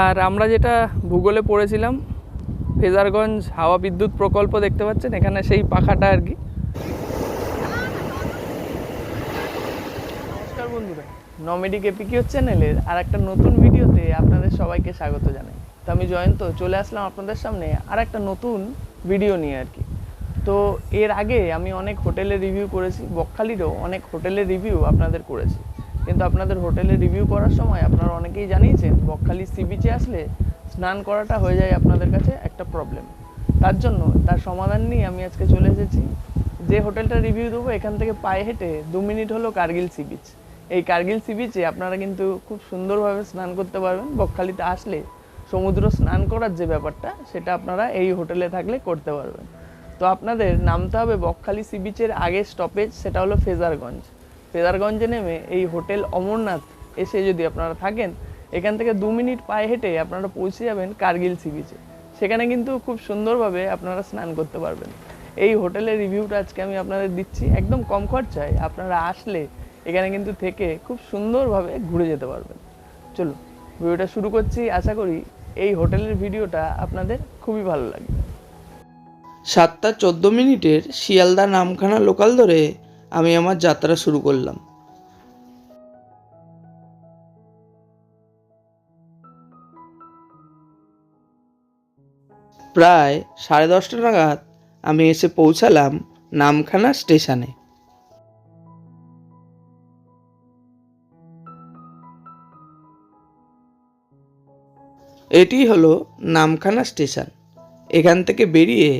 আর আমরা যেটা ভূগোলে পড়েছিলাম, ফেজারগঞ্জ হাওয়া বিদ্যুৎ প্রকল্প দেখতে পাচ্ছেন? এখানে সেই পাখাটা আর কি। নমস্কার বন্ধুরা নমেডিক এপিকিও চ্যানেলের আর একটা নতুন ভিডিওতে আপনাদের সবাইকে স্বাগত জানাই। তো আমি জয়ন্ত, চলে আসলাম আপনাদের সামনে আর একটা নতুন ভিডিও নিয়ে আর কি। তো এর আগে আমি অনেক হোটেলের রিভিউ করেছি, বকখালিরও অনেক হোটেলের রিভিউ আপনাদের করেছি। কিন্তু আপনাদের হোটেলে রিভিউ করার সময় আপনারা অনেকেই জানিয়েছেন বকখালি সি বিচে আসলে স্নান করাটা হয়ে যায় আপনাদের কাছে একটা প্রবলেম তার জন্য তার সমাধান নিয়ে আমি আজকে চলে এসেছি। যে হোটেলটা রিভিউ দেবো, এখান থেকে পায়ে হেঁটে দু মিনিট হলো কার্গিল সি বিচ এই কার্গিল সি বিচে আপনারা কিন্তু খুব সুন্দরভাবে স্নান করতে পারবেন। বকখালিতে আসলে সমুদ্র স্নান করার যে ব্যাপারটা, সেটা আপনারা এই হোটেলে থাকলে করতে পারবেন। তো আপনাদের নামতে হবে বকখালি সি বিচের আগের স্টপেজ সেটা হলো ফেজারগঞ্জ। ফেজারগঞ্জে নেমে এই হোটেল অমরনাথ এসে যদি আপনারা থাকেন, এখান থেকে দু মিনিট পায়ে হেঁটে আপনারা পৌঁছে যাবেন কার্গিল সি বিচে সেখানে কিন্তু খুব সুন্দরভাবে আপনারা স্নান করতে পারবেন। এই হোটেলের রিভিউটা আজকে আমি আপনাদের দিচ্ছি। একদম কম খরচায় আপনারা আসলে এখানে কিন্তু থেকে খুব সুন্দরভাবে ঘুরে যেতে পারবেন। চলো ভিডিওটা শুরু করছি। আশা করি এই হোটেলের ভিডিওটা আপনাদের খুবই ভালো লাগবে। সাতটা চোদ্দ মিনিটের শিয়ালদা নামখানা লোকাল ধরে আমি আমার যাত্রা শুরু করলাম। প্রায় সাড়ে দশটা নাগাদ আমি এসে পৌঁছালাম নামখানা স্টেশনে। এটি হলো নামখানা স্টেশন। এখান থেকে বেরিয়ে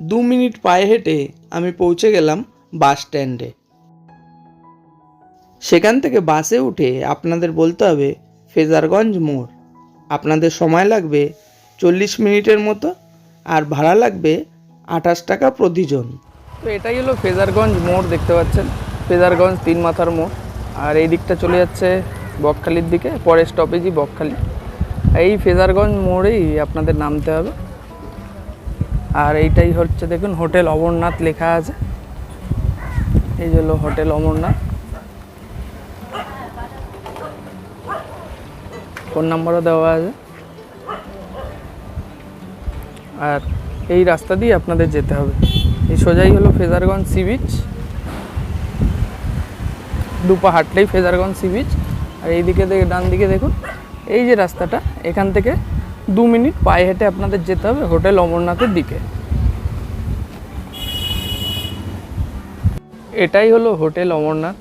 দু মিনিট পায়ে হেঁটে আমি পৌঁছে গেলাম বাস স্ট্যান্ডে। সেখান থেকে বাসে উঠে আপনাদের বলতে হবে, ফেজারগঞ্জ মোড়। আপনাদের সময় লাগবে চল্লিশ মিনিটের মতো, আর ভাড়া লাগবে আঠাশ টাকা প্রতিজন। তো এটাই হলো ফেজারগঞ্জ মোড়, দেখতে পাচ্ছেন? ফেজারগঞ্জ তিন মাথার মোড়। আর এই দিকটা চলে যাচ্ছে বকখালির দিকে, পরের স্টপেজই বকখালি। এই ফেজারগঞ্জ মোড়েই আপনাদের নামতে হবে। আর এইটাই হচ্ছে দেখুন, হোটেল অমরনাথ লেখা আছে। এই যে হলো হোটেল অমরনাথ। ফোন নাম্বারও দেওয়া আছে। আর এই রাস্তা দিয়ে আপনাদের যেতে হবে। এই সোজাই হলো ফেজারগঞ্জ সি বিচ। দুপা হাঁটলেই ফেজারগঞ্জ সি বিচ। আর এই দিকে ডান দিকে দেখুন, এই যে রাস্তাটা, এখান থেকে দু মিনিট পায়ে হেঁটে আপনাদের যেতে হবে হোটেল অমরনাথের দিকে। এটাই হলো হোটেল অমরনাথ।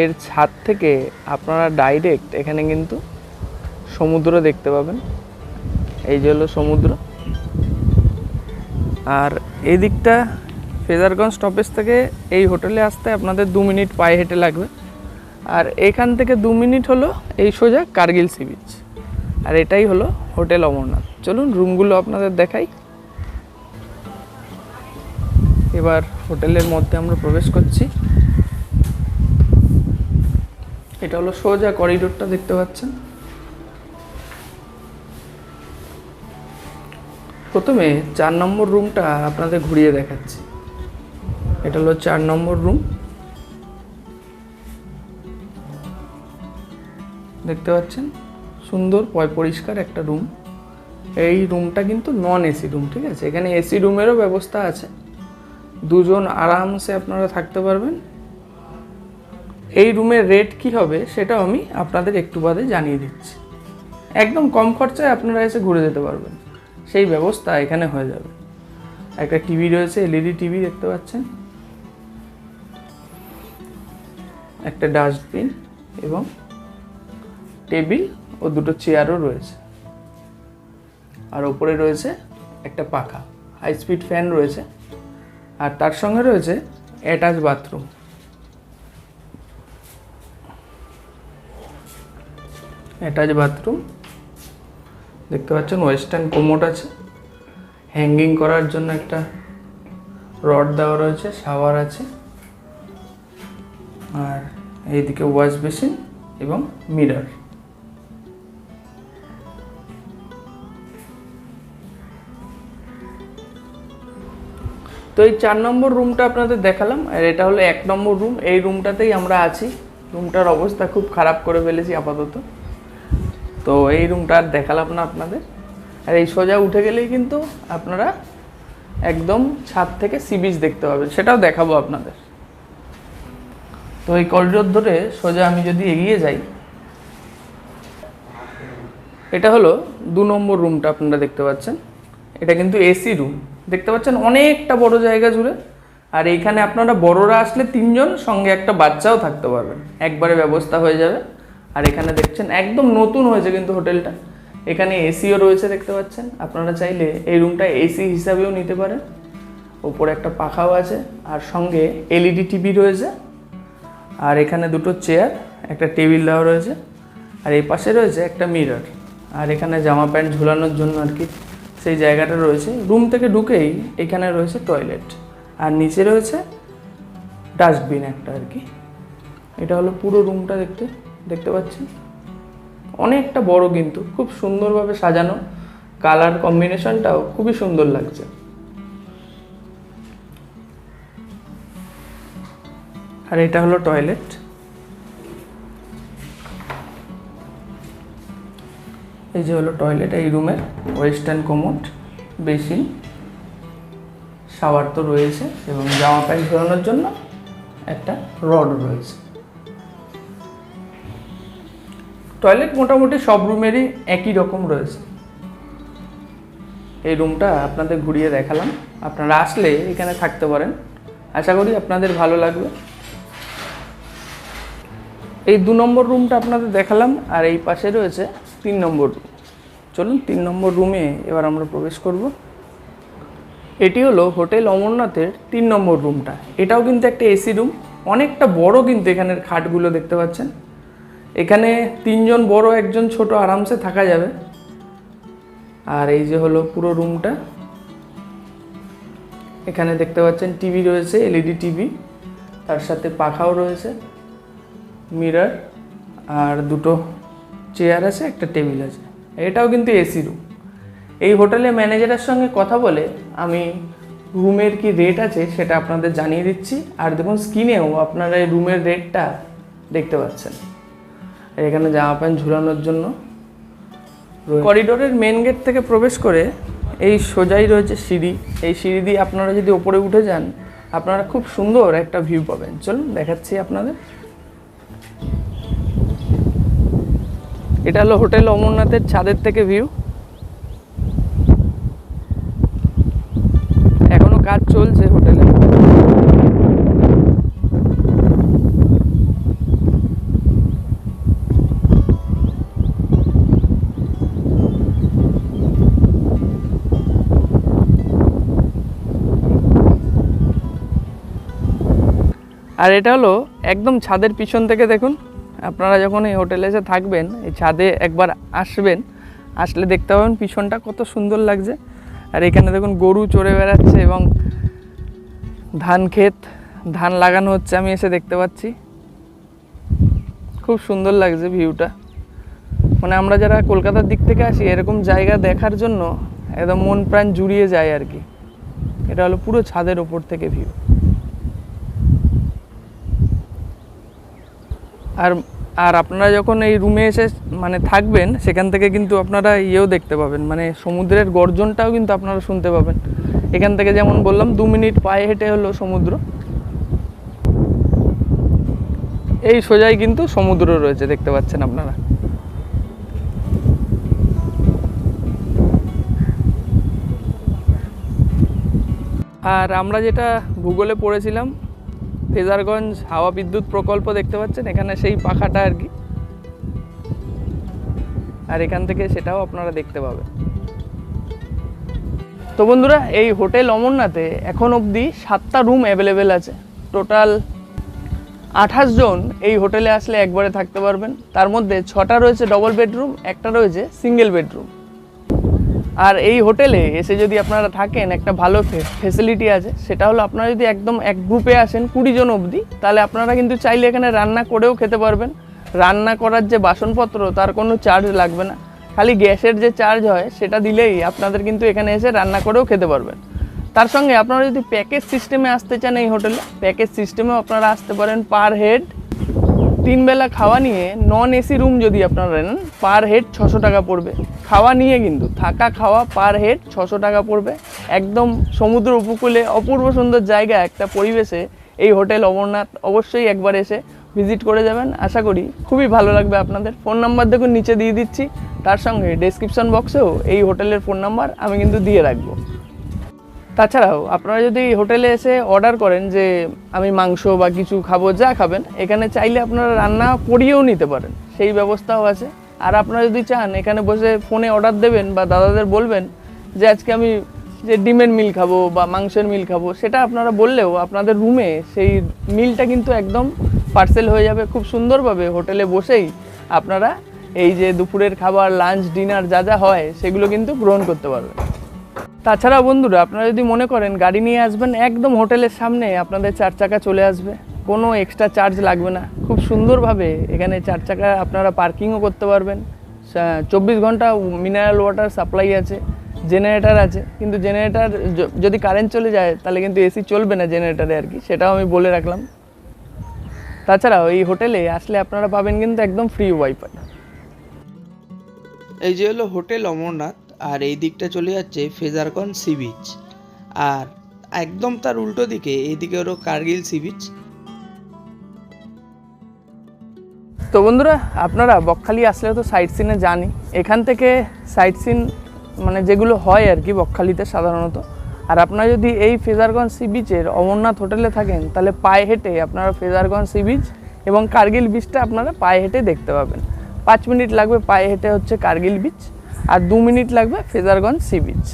এর ছাদ থেকে আপনারা ডাইরেক্ট এখানে কিন্তু সমুদ্র দেখতে পাবেন। এই যে হলো সমুদ্র। আর এই দিকটা ফেজারগঞ্জ স্টপেজ থেকে এই হোটেলে আসতে আপনাদের দু মিনিট পায়ে হেঁটে লাগবে। আর এখান থেকে দু মিনিট হলো এই সোজা কার্গিল সি বিচ আর এটাই হলো হোটেল অমরনাথ। চলুন রুমগুলো আপনাদের দেখাই। এবার হোটেলের মধ্যে আমরা প্রবেশ করছি। এটা হলো সোজা করিডোরটা, দেখতে পাচ্ছেন? প্রথমে চার নম্বর রুমটা আপনাদের ঘুরিয়ে দেখাচ্ছি। এটা হলো চার নম্বর রুম। দেখতে পাচ্ছেন? সুন্দর পরিষ্কার একটা রুম। এই রুমটা কিন্তু নন এসি রুম ঠিক আছে? এখানে এসি রুমেরও ব্যবস্থা আছে। দুজন আরামসে আপনারা থাকতে পারবেন। এই রুমের রেট কি হবে সেটাও আমি আপনাদের একটু বাদে জানিয়ে দিচ্ছি। একদম কম খরচায় আপনারা এসে ঘুরে যেতে পারবেন। সেই ব্যবস্থা এখানে হয়ে যাবে। একটা টিভি রয়েছে এলইডি টিভি দেখতে পাচ্ছেন। একটা ডাস্টবিন এবং টেবিল ও দুটো চেয়ারও রয়েছে। আর ওপরে রয়েছে একটা পাখা। হাই স্পিড ফ্যান রয়েছে। আর তার সঙ্গে রয়েছে অ্যাটাচ বাথরুম। Attach bathroom. দেখতে পাচ্ছেন, ওয়েস্টার্ন কোমোট আছে। হ্যাঙ্গিং করার জন্য একটা রড দেওয়া রয়েছে, শাওয়ার আছে। আর এইদিকে ওয়াশ বেসিন এবং মিরার। তো এই চার নম্বর রুমটা আপনাদের দেখালাম, আর এটা হলো এক নম্বর রুম। এই রুমটাতেই আমরা আছি। রুমটার অবস্থা খুব খারাপ করে ফেলেছি আপাতত। তো এই রুমটা আর দেখালাম না আপনাদের। আর এই সোজা উঠে গেলেই কিন্তু আপনারা একদম ছাদ থেকে সি বিচ দেখতে পাবেন। সেটাও দেখাবো আপনাদের। তো এই করিডোর ধরে সোজা আমি যদি এগিয়ে যাই, এটা হলো দু নম্বর রুমটা আপনারা দেখতে পাচ্ছেন। এটা কিন্তু এসি রুম। দেখতে পাচ্ছেন অনেকটা বড় জায়গা জুড়ে। আর এইখানে আপনারা বড়রা আসলে তিনজন সঙ্গে একটা বাচ্চাও থাকতে পারবেন। একবারে ব্যবস্থা হয়ে যাবে। আর এখানে দেখছেন একদম নতুন হয়েছে কিন্তু হোটেলটা। এখানে এসিও রয়েছে দেখতে পাচ্ছেন। আপনারা চাইলে এই রুমটা এসি হিসাবেও নিতে পারেন। ওপরে একটা পাখাও আছে আর সঙ্গে এলইডি টিভি রয়েছে। আর এখানে দুটো চেয়ার, একটা টেবিল দেওয়া রয়েছে। আর এই পাশে রয়েছে একটা মিরর। আর এখানে জামা প্যান্ট ঝুলানোর জন্য আর কি সেই জায়গাটা রয়েছে। রুম থেকে ঢুকেই এখানে রয়েছে টয়লেট। আর নিচে রয়েছে ডাস্টবিন একটা আর কি। এটা হলো পুরো রুমটা দেখতে দেখতে পাচ্ছেন? অনেকটা বড় কিন্তু, খুব সুন্দরভাবে সাজানো। কালার কম্বিনেশনটাও খুবই সুন্দর লাগছে। আর এটা হলো টয়লেট। এই যে হলো টয়লেট এই রুমের ওয়েস্টার্ন কোমোট বেসিন শাওয়ার তো রয়েছে এবং জামা প্যান্ট ধরানোর জন্য একটা রড রয়েছে। টয়লেট মোটামুটি সব রুমেরই একই রকম রয়েছে। এই রুমটা আপনাদের ঘুরিয়ে দেখালাম। আপনারা আসলে এখানে থাকতে পারেন। আশা করি আপনাদের ভালো লাগবে। এই দু নম্বর রুমটা আপনাদের দেখালাম, আর এই পাশে রয়েছে তিন নম্বর রুম। চলুন তিন নম্বর রুমে এবার আমরা প্রবেশ করব। এটি হলো হোটেল অমরনাথের তিন নম্বর রুমটা। এটাও কিন্তু একটা এসি রুম, অনেকটা বড় কিন্তু এখানের খাটগুলো দেখতে পাচ্ছেন। এখানে তিনজন বড়, একজন ছোট আরামসে থাকা যাবে। আর এই যে হলো পুরো রুমটা। এখানে দেখতে পাচ্ছেন টিভি রয়েছে, এলইডি টিভি, তার সাথে পাখাও রয়েছে। মিরর আর দুটো চেয়ার আছে, একটা টেবিল আছে। এটাও কিন্তু এসি রুম। এই হোটেলে ম্যানেজারের সঙ্গে কথা বলে আমি রুমের কি রেট আছে সেটা আপনাদের জানিয়ে দিচ্ছি। আর দেখুন স্ক্রিনেও আপনারা এই রুমের রেটটা দেখতে পাচ্ছেন। এখানে জামা প্যান্ট ঝুলানোর জন্য করিডোরের মেন গেট থেকে প্রবেশ করে এই সোজাই রয়েছে সিঁড়ি। এই সিঁড়ি দিয়ে আপনারা যদি ওপরে উঠে যান, আপনারা খুব সুন্দর একটা ভিউ পাবেন। চলুন দেখাচ্ছি আপনাদের। এটা হলো হোটেল অমরনাথের ছাদের থেকে ভিউ। এখনও কাজ চলছে হোটেলে আর এটা হলো একদম ছাদের পিছন থেকে দেখুন। আপনারা যখন এই হোটেলে এসে থাকবেন, এই ছাদে একবার আসবেন, আসলে দেখতে পাবেন পিছনটা কত সুন্দর লাগছে। আর এখানে দেখুন গরু চড়ে বেড়াচ্ছে এবং ধান ক্ষেত, ধান লাগানো হচ্ছে আমি এসে দেখতে পাচ্ছি। খুব সুন্দর লাগছে ভিউটা। মানে আমরা যারা কলকাতার দিক থেকে আসি, এরকম জায়গা দেখার জন্য একদম মন প্রাণ জুড়িয়ে যায় আর কি। এটা হলো পুরো ছাদের ওপর থেকে ভিউ। আর আর আপনারা যখন এই রুমে এসে মানে থাকবেন, সেখান থেকে কিন্তু আপনারা ইয়েও দেখতে পাবেন। মানে সমুদ্রের গর্জনটাও কিন্তু আপনারা শুনতে পাবেন। এখান থেকে যেমন বললাম, দু মিনিট পায়ে হেঁটে হলো সমুদ্র। এই সোজাই কিন্তু সমুদ্র রয়েছে, দেখতে পাচ্ছেন আপনারা। আর আমরা যেটা ভূগোলে পড়েছিলাম ফেজারগঞ্জ হাওয়া বিদ্যুৎ প্রকল্প দেখতে পাচ্ছেন? এখানে সেই পাখাটা আর কি। আর এখান থেকে সেটাও আপনারা দেখতে পাবেন। তো বন্ধুরা, এই হোটেল অমরনাথে এখন অবধি সাতটা রুম অ্যাভেলেবেল আছে। টোটাল আঠাশ জন এই হোটেলে আসলে একবারে থাকতে পারবেন। তার মধ্যে ছটা রয়েছে ডবল বেডরুম একটা রয়েছে সিঙ্গেল বেডরুম আর এই হোটেলে এসে যদি আপনারা থাকেন, একটা ভালো ফেসিলিটি আছে, সেটা হলো আপনারা যদি একদম এক গ্রুপে আসেন কুড়ি জন অবধি, তাহলে আপনারা কিন্তু চাইলে এখানে রান্না করেও খেতে পারবেন। রান্না করার যে বাসনপত্র, তার কোনো চার্জ লাগবে না। খালি গ্যাসের যে চার্জ হয়, সেটা দিলেই আপনাদের কিন্তু এখানে এসে রান্না করেও খেতে পারবেন। তার সঙ্গে আপনারা যদি প্যাকেজ সিস্টেমে আসতে চান এই হোটেলে প্যাকেজ সিস্টেমেও আপনারা আসতে পারেন পার হেড তিন বেলা খাওয়া নিয়ে নন এসি রুম যদি আপনারা নেন পার হেড ছশো টাকা পড়বে। খাওয়া নিয়ে কিন্তু, থাকা খাওয়া পার হেড ছশো টাকা পড়বে। একদম সমুদ্র উপকূলে অপূর্ব সুন্দর জায়গা, একটা পরিবেশে এই হোটেল অমরনাথ অবশ্যই একবার এসে ভিজিট করে যাবেন। আশা করি খুবই ভালো লাগবে আপনাদের। ফোন নাম্বার দেখুন, নিচে দিয়ে দিচ্ছি। তার সঙ্গে ডেসক্রিপশন বক্সেও এই হোটেলের ফোন নাম্বার আমি কিন্তু দিয়ে রাখব। তাছাড়াও আপনারা যদি হোটেলে এসে অর্ডার করেন যে আমি মাংস বা কিছু খাব, যা খাবেন, এখানে চাইলে আপনারা রান্না করিয়েও নিতে পারেন। সেই ব্যবস্থাও আছে। আর আপনারা যদি চান, এখানে বসে ফোনে অর্ডার দেবেন বা দাদাদের বলবেন যে আজকে আমি যে ডিমের মিল খাব বা মাংসের মিল খাব, সেটা আপনারা বললেও আপনাদের রুমে সেই মিলটা কিন্তু একদম পার্সেল হয়ে যাবে। খুব সুন্দরভাবে হোটেলে বসেই আপনারা এই যে দুপুরের খাবার লাঞ্চ ডিনার যা যা হয়, সেগুলো কিন্তু গ্রহণ করতে পারবেন। তাছাড়া বন্ধুরা, আপনারা যদি মনে করেন গাড়ি নিয়ে আসবেন, একদম হোটেলের সামনে আপনাদের চার চাকা চলে আসবে। কোনো এক্সট্রা চার্জ লাগবে না। খুব সুন্দরভাবে এখানে চার চাকা আপনারা পার্কিংও করতে পারবেন। চব্বিশ ঘণ্টা মিনারেল ওয়াটার সাপ্লাই আছে জেনারেটার আছে। কিন্তু জেনারেটার যদি কারেন্ট চলে যায়, তাহলে কিন্তু এসি চলবে না জেনারেটারে আর কি। সেটাও আমি বলে রাখলাম। তাছাড়াও এই হোটেলে আসলে আপনারা পাবেন কিন্তু একদম ফ্রি ওয়াইফাই এই যে হলো হোটেল অমরনাথ। আর এই দিকটা চলে যাচ্ছে ফেজারকন সি বিচ। আর একদম তার উল্টো দিকে এইদিকে হলো কার্গিল সি বিচ। তো বন্ধুরা, আপনারা বকখালি আসলে তো সাইট সিনে জানি। এখান থেকে সাইট সিন মানে যেগুলো হয় আর কি বকখালিতে সাধারণত। আর আপনারা যদি এই ফেজারগঞ্জ সি বিচের অমরনাথ হোটেলে থাকেন, তাহলে পায়ে হেঁটে আপনারা ফেজারগঞ্জ সি বিচ এবং কার্গিল বিচটা আপনারা পায়ে হেঁটে দেখতে পাবেন। পাঁচ মিনিট লাগবে পায়ে হেঁটে হচ্ছে কার্গিল বিচ। আর দু মিনিট লাগবে ফেজারগঞ্জ সি বিচ।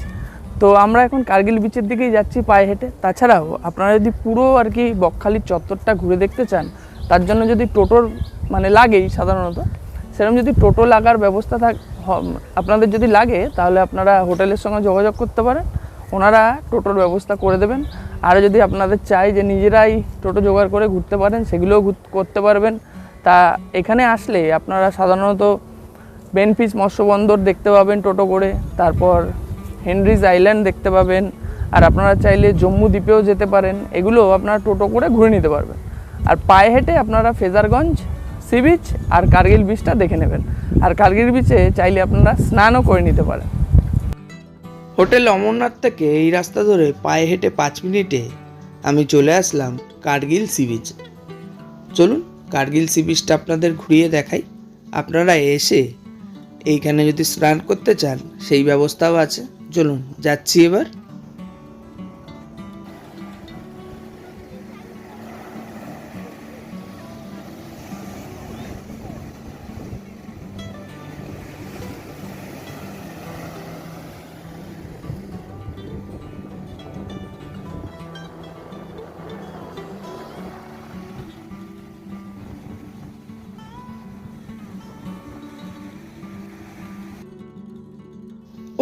তো আমরা এখন কার্গিল বিচের দিকেই যাচ্ছি পায়ে হেঁটে। তাছাড়াও আপনারা যদি পুরো আর কি বকখালির চত্বরটা ঘুরে দেখতে চান, তার জন্য যদি টোটোর মানে লাগেই সাধারণত, সেরকম যদি টোটো লাগার ব্যবস্থা থাক আপনাদের যদি লাগে, তাহলে আপনারা হোটেলের সঙ্গে যোগাযোগ করতে পারেন। ওনারা টোটোর ব্যবস্থা করে দেবেন। আর যদি আপনাদের চাই যে নিজেরাই টোটো জোগাড় করে ঘুরতে পারেন, সেগুলোও ঘুর- করতে পারবেন। তা এখানে আসলে আপনারা সাধারণত বেনফিস মৎস্যবন্দর দেখতে পাবেন টোটো করে, তারপর হেনরিজ আইল্যান্ড দেখতে পাবেন, আর আপনারা চাইলে জম্মু দ্বীপেও যেতে পারেন এগুলো আপনারা টোটো করে ঘুরে নিতে পারবেন। আর পায়ে হেঁটে আপনারা ফেজারগঞ্জ, সি বিচ আর কার্গিল বিচটা দেখে নেবেন। আর কার্গিল বিচে চাইলে আপনারা স্নানও করে নিতে পারেন। হোটেল অমরনাথ থেকে এই রাস্তা ধরে পায়ে হেঁটে পাঁচ মিনিটে আমি চলে আসলাম কার্গিল সি বিচ। চলুন কার্গিল সি বিচটা আপনাদের ঘুরিয়ে দেখাই। আপনারা এসে এইখানে যদি স্নান করতে চান সেই ব্যবস্থাও আছে। চলুন যাচ্ছি এবার।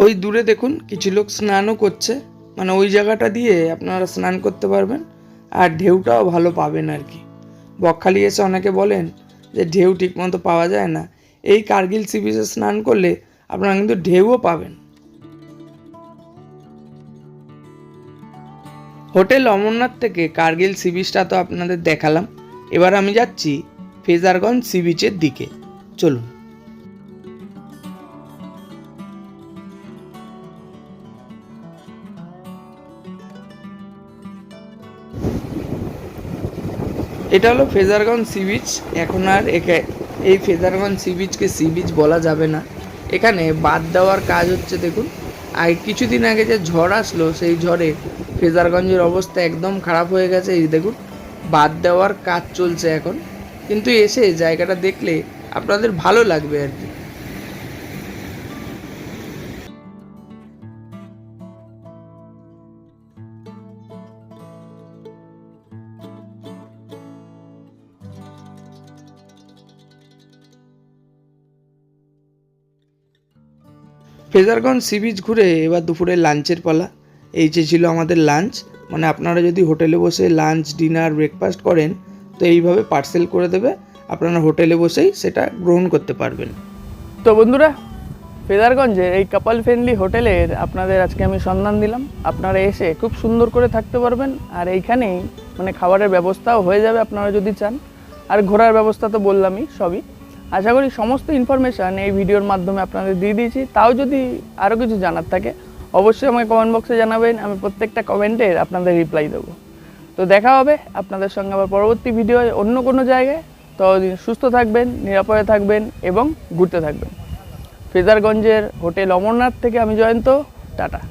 ওই দূরে দেখুন, কিছু লোক স্নানও করছে। মানে ওই জায়গাটা দিয়ে আপনারা স্নান করতে পারবেন। আর ঢেউটাও ভালো পাবেন আর কি। বকখালি এসে অনেকে বলেন যে ঢেউ ঠিকমতো পাওয়া যায় না। এই কার্গিল সি বিচে স্নান করলে আপনারা কিন্তু ঢেউও পাবেন। হোটেল অমরনাথ থেকে কার্গিল সি বিচটা তো আপনাদের দেখালাম। এবার আমি যাচ্ছি ফেজারগঞ্জ সি বিচের দিকে। চলুন। এটা হলো ফেজারগঞ্জ সি বিচ। এখন আর একে এই ফেজারগঞ্জ সি বিচকে সি বিচ বলা যাবে না। এখানে বাদ দেওয়ার কাজ হচ্ছে দেখুন, আর কিছুদিন আগে যে ঝড় আসলো, সেই ঝড়ে ফেজারগঞ্জের অবস্থা একদম খারাপ হয়ে গেছে। এই দেখুন, বাদ দেওয়ার কাজ চলছে এখন। কিন্তু এসে জায়গাটা দেখলে আপনাদের ভালো লাগবে আর কি। ফেজারগঞ্জ সি বিচ ঘুরে এবার দুপুরে লাঞ্চের পালা। এই যে ছিল আমাদের লাঞ্চ মানে আপনারা যদি হোটেলে বসে লাঞ্চ, ডিনার, ব্রেকফাস্ট করেন, তো এইভাবে পার্সেল করে দেবে, আপনারা হোটেলে বসেই সেটা গ্রহণ করতে পারবেন। তো বন্ধুরা ফেদারগঞ্জের এই কাপাল ফ্রেন্ডলি হোটেলের আপনাদের আজকে আমি সন্ধান দিলাম। আপনারা এসে খুব সুন্দর করে থাকতে পারবেন, আর এইখানেই মানে খাবারের ব্যবস্থাও হয়ে যাবে আপনারা যদি চান। আর ঘোরার ব্যবস্থা তো বললামই, সবই। আশা করি সমস্ত ইনফরমেশান এই ভিডিওর মাধ্যমে আপনাদের দিয়ে দিয়েছি। তাও যদি আরও কিছু জানার থাকে, অবশ্যই আমাকে কমেন্ট বক্সে জানাবেন, আমি প্রত্যেকটা কমেন্টের আপনাদের রিপ্লাই দেবো। তো দেখা হবে আপনাদের সঙ্গে আবার পরবর্তী ভিডিও অন্য কোনো জায়গায়। ততদিন সুস্থ থাকবেন, নিরাপদে থাকবেন এবং ঘুরতে থাকবেন। ফেজারগঞ্জের হোটেল অমরনাথ থেকে আমি জয়ন্ত, টাটা।